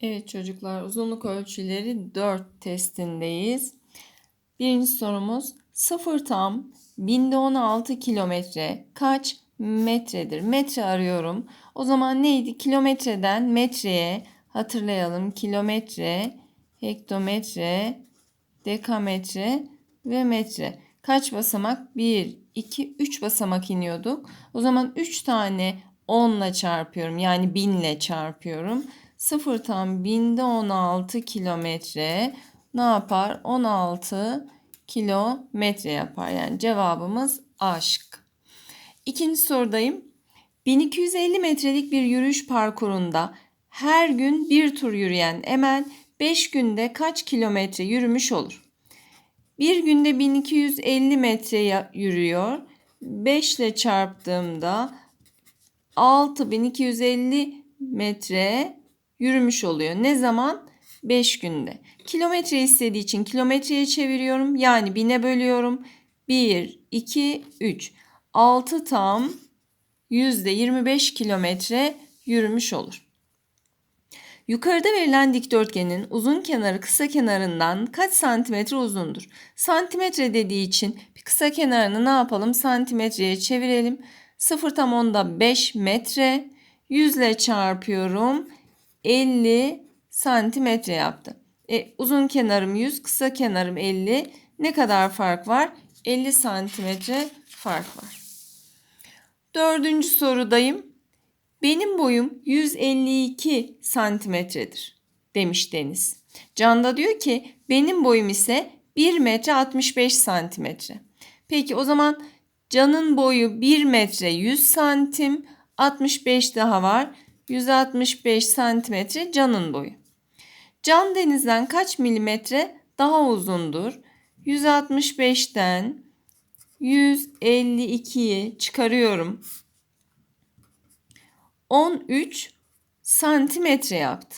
Evet çocuklar uzunluk ölçüleri 4 testindeyiz. Birinci sorumuz 0 tam binde 16 kilometre kaç metredir? Metre arıyorum. O zaman neydi? Kilometreden metreye hatırlayalım. Kilometre, hektometre, dekametre ve metre. Kaç basamak? 1, 2, 3 basamak iniyorduk. O zaman 3 tane 10 ile çarpıyorum. Yani 1000 ile çarpıyorum. 0 tam binde 16 kilometre ne yapar? 16 kilometre yapar. Yani cevabımız A şıkkı. İkinci sorudayım. 1250 metrelik bir yürüyüş parkurunda her gün bir tur yürüyen Emel 5 günde kaç kilometre yürümüş olur? Bir günde 1250 metre yürüyor. 5 ile çarptığımda 6250 metre yürümüş oluyor. Ne zaman? 5 günde. Kilometre istediği için kilometreye çeviriyorum. Yani bine bölüyorum. 1, 2, 3. 6 tam %25 kilometre yürümüş olur. Yukarıda verilen dikdörtgenin uzun kenarı kısa kenarından kaç santimetre uzundur? Santimetre dediği için bir kısa kenarını ne yapalım? Santimetreye çevirelim. 0 tam onda 5 metre. 100 ile çarpıyorum. 50 santimetre yaptı. E, uzun kenarım 100, kısa kenarım 50. Ne kadar fark var? 50 santimetre fark var. Dördüncü sorudayım. Benim boyum 152 santimetredir demiş Deniz. Can da diyor ki benim boyum ise 1 metre 65 santimetre. Peki o zaman Can'ın boyu 1 metre 100 santim 65 daha var. 165 santimetre Can'ın boyu. Can denizden kaç milimetre daha uzundur? 165'ten 152'yi çıkarıyorum. 13 santimetre yaptı.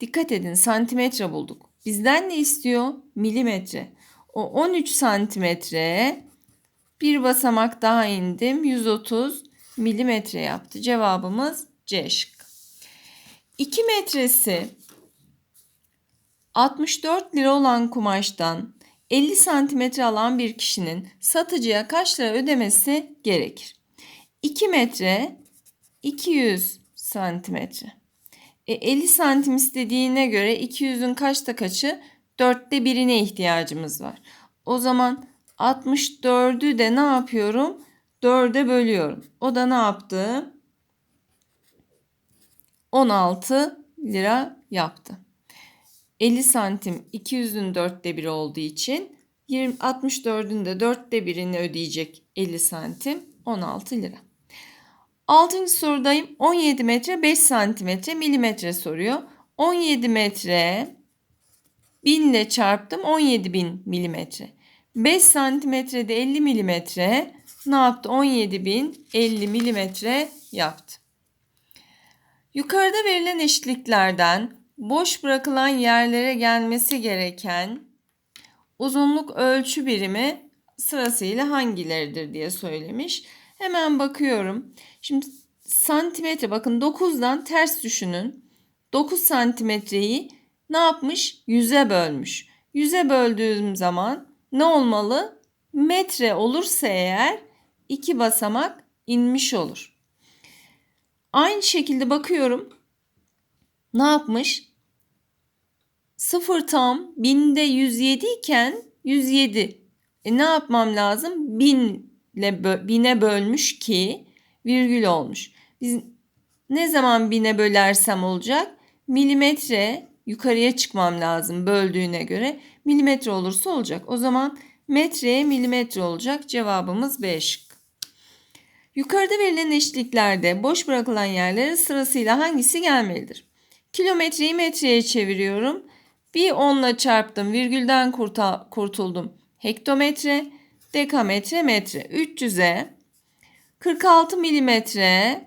Dikkat edin santimetre bulduk. Bizden ne istiyor? Milimetre. O 13 santimetre bir basamak daha indim. 130 milimetre yaptı. Cevabımız C şıkkı. 2 metresi 64 lira olan kumaştan 50 santimetre alan bir kişinin satıcıya kaç lira ödemesi gerekir? 2 metre 200 santimetre. E, 50 santim istediğine göre 200'ün kaçta kaçı? 4'te birine ihtiyacımız var. O zaman 64'ü de ne yapıyorum? 4'e bölüyorum. O da ne yaptı? 16 lira yaptı. 50 santim 200'ün dörtte biri olduğu için 20, 64'ün de dörtte birini ödeyecek 50 santim 16 lira. Altıncı sorudayım. 17 metre 5 santimetre milimetre soruyor. 17 metre 1000 ile çarptım 17 bin milimetre. 5 santimetrede 50 milimetre ne yaptı? 17 bin 50 milimetre yaptı. Yukarıda verilen eşitliklerden boş bırakılan yerlere gelmesi gereken uzunluk ölçü birimi sırasıyla hangileridir diye söylemiş. Hemen bakıyorum. Şimdi santimetre bakın 9'dan ters düşünün. 9 santimetreyi ne yapmış? 100'e bölmüş. 100'e böldüğüm zaman ne olmalı? Metre olursa eğer iki basamak inmiş olur. Aynı şekilde bakıyorum. Ne yapmış? 0 tam binde 107 iken 107. E ne yapmam lazım? 1000 ile bine bölmüş ki virgül olmuş. Biz ne zaman bine bölersem olacak? Milimetre yukarıya çıkmam lazım böldüğüne göre. Milimetre olursa olacak. O zaman metreye milimetre olacak. Cevabımız B şık. Yukarıda verilen eşitliklerde boş bırakılan yerlere sırasıyla hangisi gelmelidir? Kilometreyi metreye çeviriyorum. Bir 10 ile çarptım. Virgülden kurtuldum. Hektometre, dekametre, metre. 300'e 46 milimetre,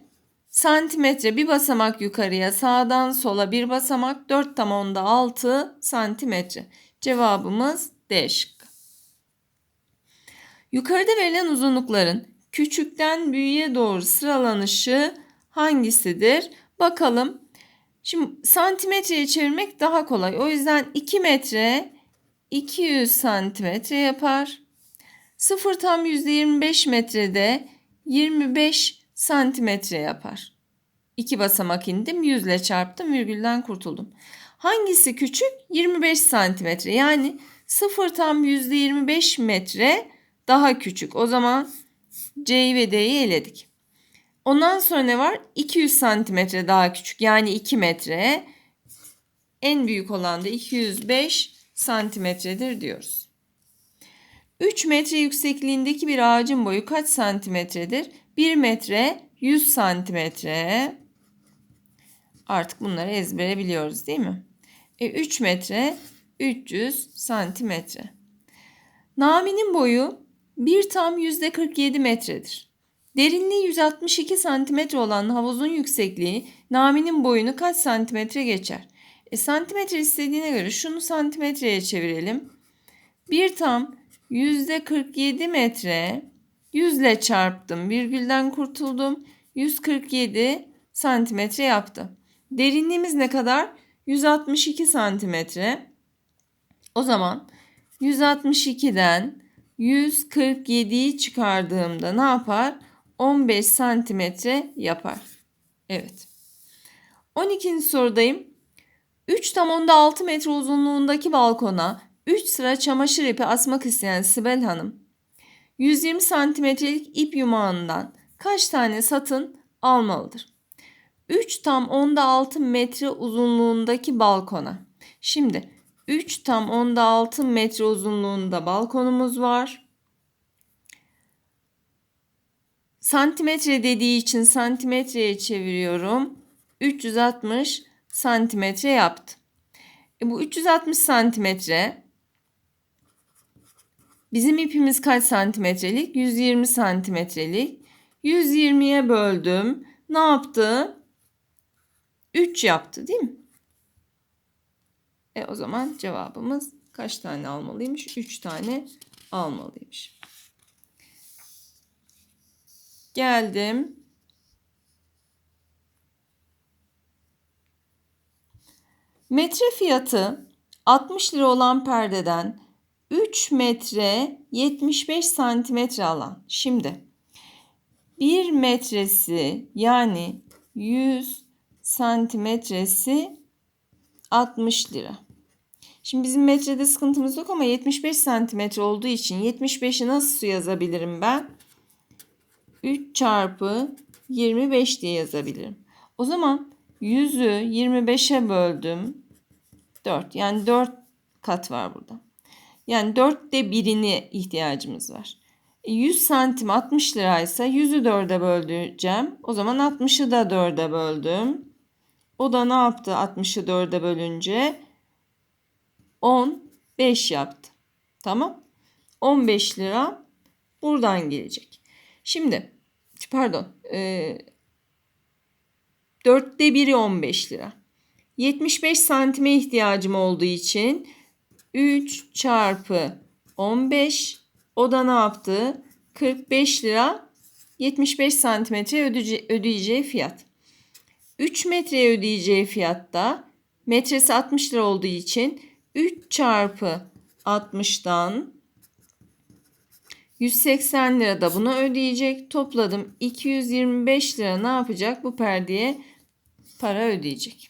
santimetre bir basamak yukarıya sağdan sola bir basamak 4 tam onda 6 santimetre. Cevabımız D şıkkı. Yukarıda verilen uzunlukların küçükten büyüğe doğru sıralanışı hangisidir? Bakalım. Şimdi santimetreye çevirmek daha kolay. O yüzden 2 metre 200 santimetre yapar. 0 tam %25 metrede 25 santimetre yapar. İki basamak indim 100 ile çarptım virgülden kurtuldum. Hangisi küçük? 25 santimetre. Yani 0 tam %25 metre daha küçük. O zaman C'yi ve D'yi eledik. Ondan sonra ne var? 200 santimetre daha küçük. Yani 2 metre. En büyük olan da 205 santimetredir diyoruz. 3 metre yüksekliğindeki bir ağacın boyu kaç santimetredir? 1 metre 100 santimetre. Artık bunları ezbere biliyoruz değil mi? E 3 metre 300 santimetre. Nami'nin boyu 1 tam %47 metredir. Derinliği 162 santimetre olan havuzun yüksekliği Nami'nin boyunu kaç santimetre geçer? E, santimetre istediğine göre şunu santimetreye çevirelim. 1 tam %47 metre 100 ile çarptım. Virgülden kurtuldum. 147 santimetre yaptı. Derinliğimiz ne kadar? 162 santimetre. O zaman 162'den 147'yi çıkardığımda ne yapar? 15 santimetre yapar. Evet. 12. sorudayım. 3 tam onda 6 metre uzunluğundaki balkona 3 sıra çamaşır ipi asmak isteyen Sibel Hanım 120 santimetrelik ip yumağından kaç tane satın almalıdır? 3 tam onda 6 metre uzunluğundaki balkona. Şimdi 3 tam onda 6 metre uzunluğunda balkonumuz var. Santimetre dediği için santimetreye çeviriyorum. 360 santimetre yaptı. E bu 360 santimetre bizim ipimiz kaç santimetrelik? 120 santimetrelik. 120'ye böldüm. Ne yaptı? 3 yaptı değil mi? E o zaman cevabımız kaç tane almalıymış? 3 tane almalıymış. Geldim. Metre fiyatı 60 lira olan perdeden 3 metre 75 santimetre alan. Şimdi 1 metresi yani 100 santimetresi 60 lira. Şimdi bizim metrede sıkıntımız yok ama 75 santimetre olduğu için 75'i nasıl yazabilirim ben? 3 çarpı 25 diye yazabilirim. O zaman 100'ü 25'e böldüm. 4. Yani 4 kat var burada. Yani 4'te birini ihtiyacımız var. 100 e, santim 60 liraysa 100'ü 4'e böleceğim. O zaman 60'ı da 4'e böldüm. O da ne yaptı 60'ı 4'e bölünce? 15 yaptı. Tamam. 15 lira buradan gelecek. Şimdi pardon. E, dörtte biri 15 lira. 75 santime ihtiyacım olduğu için 3 çarpı 15 o da ne yaptı? 45 lira 75 santimetre ödeyeceği fiyat. 3 metreye ödeyeceği fiyatta metresi 60 lira olduğu için 3 çarpı 60'dan 180 lira da buna ödeyecek. Topladım 225 lira ne yapacak? Bu perdeye para ödeyecek.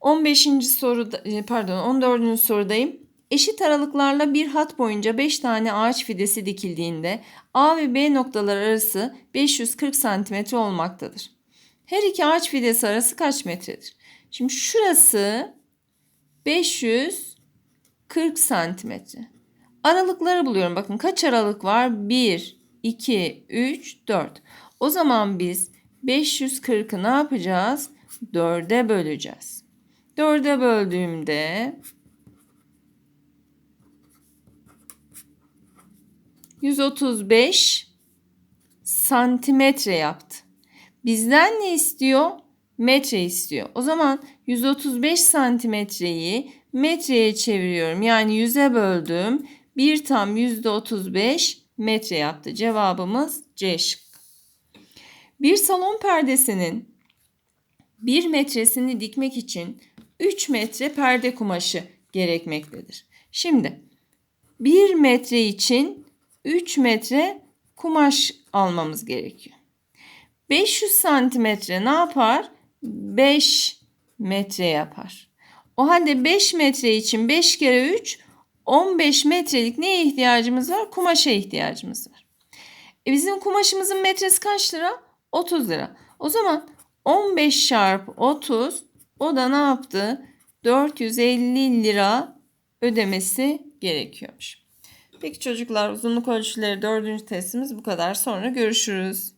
15. soruda e, pardon 14. sorudayım. Eşit aralıklarla bir hat boyunca 5 tane ağaç fidesi dikildiğinde A ve B noktalar arası 540 cm olmaktadır. Her iki ağaç fidesi arası kaç metredir? Şimdi şurası 540 santimetre. Aralıkları buluyorum. Bakın kaç aralık var? 1, 2, 3, 4. O zaman biz 540'ı ne yapacağız? 4'e böleceğiz. 4'e böldüğümde 135 santimetre yaptı. Bizden ne istiyor? Metre istiyor. O zaman 135 santimetreyi metreye çeviriyorum. Yani 100'e böldüm. 1 tam %35 metre yaptı. Cevabımız C şık. Bir salon perdesinin 1 metresini dikmek için 3 metre perde kumaşı gerekmektedir. Şimdi 1 metre için 3 metre kumaş almamız gerekiyor. 500 santimetre ne yapar? 5 metre yapar. O halde 5 metre için 5 kere 3 15 metrelik neye ihtiyacımız var? Kumaşa ihtiyacımız var. E bizim kumaşımızın metresi kaç lira? 30 lira. O zaman 15 çarpı 30 o da ne yaptı? 450 lira ödemesi gerekiyormuş. Peki çocuklar uzunluk ölçüleri dördüncü testimiz bu kadar. Sonra görüşürüz.